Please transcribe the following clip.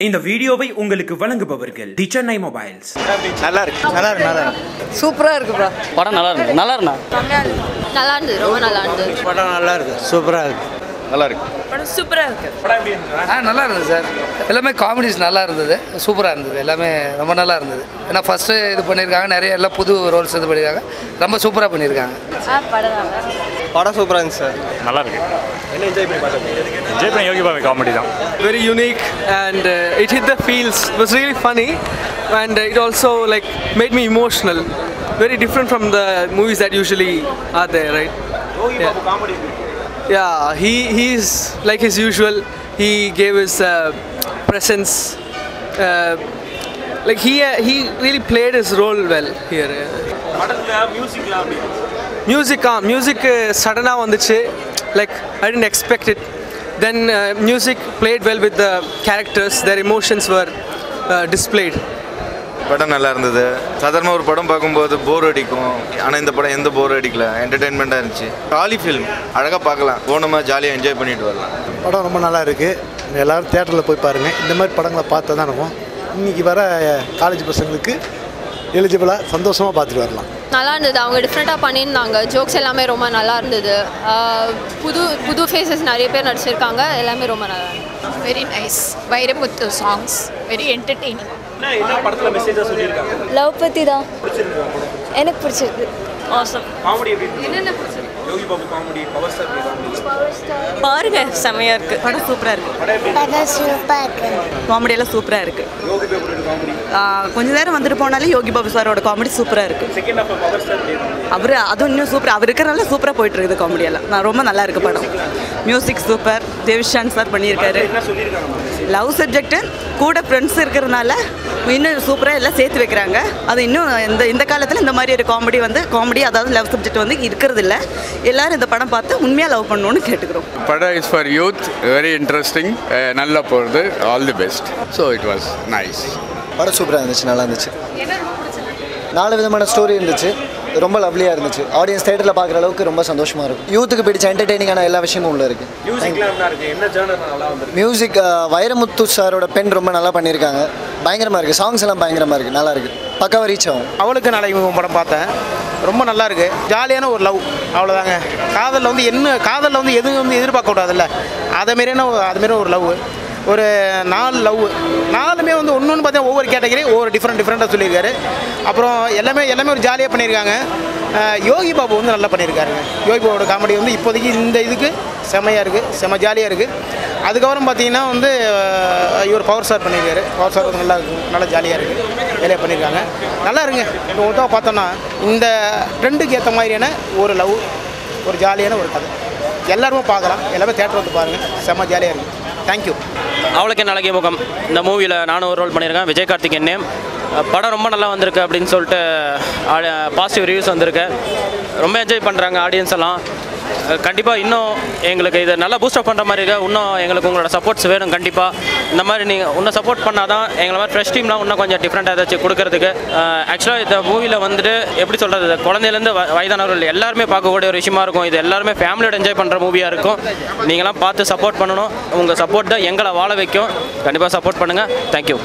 இந்த வீடியோவை உங்களுக்கு வழங்குபவர்கள் தி சென்னை மொபைல்ஸ். நல்லா இருக்கு நல்லா இருக்கு நல்லா இருக்கு சூப்பராக இருக்கு ப்ரோ படம் நல்லா இருக்கு நல்லா இருந்தா நல்லா இருந்தது ரொம்ப நல்லா இருந்தது படம் நல்லா இருக்கு. சூப்பராக இருக்கு நல்லா இருக்கு. படம் சூப்பராக இருக்கு ஆ நல்லா இருந்தது சார் எல்லாமே காமெடிஸ் நல்லா இருந்தது சூப்பராக இருந்தது எல்லாமே ரொம்ப நல்லா இருந்தது ஏன்னா ஃபஸ்ட்டு இது பண்ணியிருக்காங்க நிறைய எல்லாம் புது ரோல்ஸ் இது பண்ணியிருக்காங்க ரொம்ப சூப்பராக பண்ணியிருக்காங்க ஆ படம் நல்லா படம் சூப்பராக இருந்துச்சு சார் நல்லா இருக்கு என்ஜாய் பண்ண யோகி பாபி காமெடி தான் very unique and uh, it hit the feels it was really funny and uh, it also like made me emotional very different from the movies that usually are there right yeah. yeah he he's like his usual he gave his uh, presence uh, like he uh, he really played his role well here மியூசிக்கா music சடனாக வந்துச்சு. Like I didn't expect it then music played well with the characters their emotions were displayed படம் நல்லா இருந்தது. சாதாரண ஒரு படம் பார்க்கும்போது போர் அடிக்கும். ஆனால் இந்த படம் எந்த போர் அடிக்கல. என்டர்டெயின்மெண்ட்டாக இருந்துச்சு. ஜாலி ஃபில்ம் அழகாக பார்க்கலாம். போனோமா ஜாலியாக என்ஜாய் பண்ணிட்டு வரலாம். படம் ரொம்ப நல்லா இருக்குது எல்லோரும் தேட்டரில் போய் பாருங்கள் இந்த மாதிரி படங்களை பார்த்தா தான் இருக்கும். இன்றைக்கி வர காலேஜ் பசங்களுக்கு எலிஜிபிளாக சந்தோஷமாக பார்த்துட்டு வரலாம். நல்லா இருந்தது. அவங்க டிஃப்ரெண்ட்டாக பண்ணியிருந்தாங்க. ஜோக்ஸ் எல்லாமே ரொம்ப நல்லா இருந்தது. புது புது ஃபேஸஸ் நிறைய பேர் நடிச்சிருக்காங்க. எல்லாமே ரொம்ப நல்லா இருந்தது. Very nice Vairamuthu songs very entertaining love பற்றி தான். எனக்கு பிடிச்சிருக்கு. பாருங்க செமையா இருக்கு. படம் சூப்பரா இருக்கு. படம் சூப்பராக இருக்கு. காமெடி எல்லாம் சூப்பரா இருக்கு. கொஞ்ச நேரம் வந்துட்டு போனாலே யோகி பாபு சாரோட காமெடி சூப்பரா இருக்கு. அவர் அதுவும் இன்னும் சூப்பர் அவர் இருக்கிறனால சூப்பரா போயிட்டு இருக்குது காமெடி எல்லாம். நான் ரொம்ப நல்லா இருக்கு படம். மியூசிக் சூப்பர் தேவிஷான் சார் பண்ணியிருக்காரு. லவ் சப்ஜெக்ட் கூட ஃப்ரெண்ட்ஸ் இருக்கிறதுனால இன்னும் சூப்பராக எல்லாம் சேர்த்து வைக்கிறாங்க. அது இன்னும் இந்த இந்த காலத்தில் இந்த மாதிரி ஒரு காமெடி வந்து காமெடி அதாவது லவ் சப்ஜெக்ட் வந்து இருக்கிறது இல்ல எல்லாரும் இந்த படம் பார்த்து உண்மையாக லவ் பண்ணணும்னு கேட்டுக்கிறோம். படம் is for youth very interesting நல்லா போகிறது all the best so it was nice படம் சூப்பராக இருந்துச்சு நல்லா இருந்துச்சு. நாலு விதமான ஸ்டோரி இருந்துச்சு. ரொம்ப லவ்லியாக இருந்துச்சு. ஆடியன்ஸ் தேட்டரில் பார்க்குற அளவுக்கு ரொம்ப சந்தோஷமாக இருக்கும். யூத்துக்கு பிடிச்ச என்டர்டெய்னிங்கான எல்லா விஷயமும் உள்ள இருக்கு. மியூசிக் வைரமுத்து சாரோட பெண் ரொம்ப நல்லா பண்ணியிருக்காங்க. பயங்கரமாக இருக்குது சாங்ஸ் எல்லாம் பயங்கரமாக இருக்குது நல்லா இருக்குது பக்காவாக ரீச் ஆகும். அவளுக்கு நாளைக்கு படம் பார்த்தேன். ரொம்ப நல்லா இருக்கு. ஜாலியான ஒரு லவ் அவ்வளோதாங்க காதலில் வந்து என்ன காதலில் வந்து எதுவும் வந்து எதிர்பார்க்க கூடாதுல்ல. அதை மாரியான அது மாரி ஒரு லவ் ஒரு நாலு லவ் நாலுமே வந்து ஒன்று ஒன்று ஒவ்வொரு கேட்டகரி ஒவ்வொரு டிஃப்ரெண்ட் டிஃப்ரெண்ட்டாக சொல்லியிருக்காரு. அப்புறம் எல்லாமே எல்லாமே ஒரு ஜாலியாக பண்ணியிருக்காங்க. யோகி பாபு வந்து நல்லா பண்ணியிருக்காருங்க. யோகி பாபுவோட காமெடி வந்து இப்போதைக்கு இந்த இதுக்கு செமையாக இருக்குது செம ஜாலியாக இருக்குது அதுக்கப்புறம் பார்த்தீங்கன்னா வந்து இவர் பவர் ஸ்டார் பண்ணியிருக்காரு. பவர் ஸ்டார் வந்து நல்லா இருக்கும் நல்லா ஜாலியாக இருக்குது வேலையாக பண்ணியிருக்காங்க. நல்லா இருங்க. இப்போ மொத்தமாக பார்த்தோன்னா இந்த ட்ரெண்டுக்கு ஏற்ற மாதிரியான ஒரு லவ் ஒரு ஜாலியான ஒரு கதை. எல்லாருமே பார்க்கலாம். எல்லாமே தேட்டர் வந்து பாருங்கள் செம்ம ஜாலியாக இருக்குது தேங்க்யூ அவளுக்கு நாளைக்கு முகம்? இந்த மூவியில் நானும் ஒரு ரோல் பண்ணியிருக்கேன். விஜய் கார்த்திகேயன் நேம் படம் ரொம்ப நல்லா வந்திருக்கு அப்படின்னு சொல்லிட்டு பாசிட்டிவ் ரிவ்யூஸ் வந்திருக்கு. ரொம்ப என்ஜாய் பண்ணுறாங்க ஆடியன்ஸ் எல்லாம். கண்டிப்பாக இன்னும் எங்களுக்கு இதை நல்லா பூஸ்டப் பண்ணுற மாதிரி இருக்குது இன்னும் எங்களுக்கு உங்களோட சப்போர்ட்ஸ் வேணும் கண்டிப்பாக இந்த மாதிரி நீங்கள் இன்னும் சப்போர்ட் பண்ணால் தான் எங்களை மாதிரி ஃப்ரெஷ் டீம்லாம் இன்னும் கொஞ்சம் டிஃப்ரெண்ட்டாக ஏதாச்சும் கொடுக்கறதுக்கு. ஆக்சுவலாக இந்த மூவியில் வந்துட்டு எப்படி சொல்கிறது குழந்தையிலேருந்து வயதானவர்கள் எல்லாருமே பார்க்கக்கூடிய ஒரு விஷயமா இருக்கும். இது எல்லாருமே ஃபேமிலியோட என்ஜாய் பண்ணுற மூவியாக இருக்கும். நீங்களாம் பார்த்து சப்போர்ட் பண்ணணும். உங்கள் சப்போர்ட் தான் எங்களை வாழ வைக்கும். கண்டிப்பாக சப்போர்ட் பண்ணுங்கள் தேங்க்யூ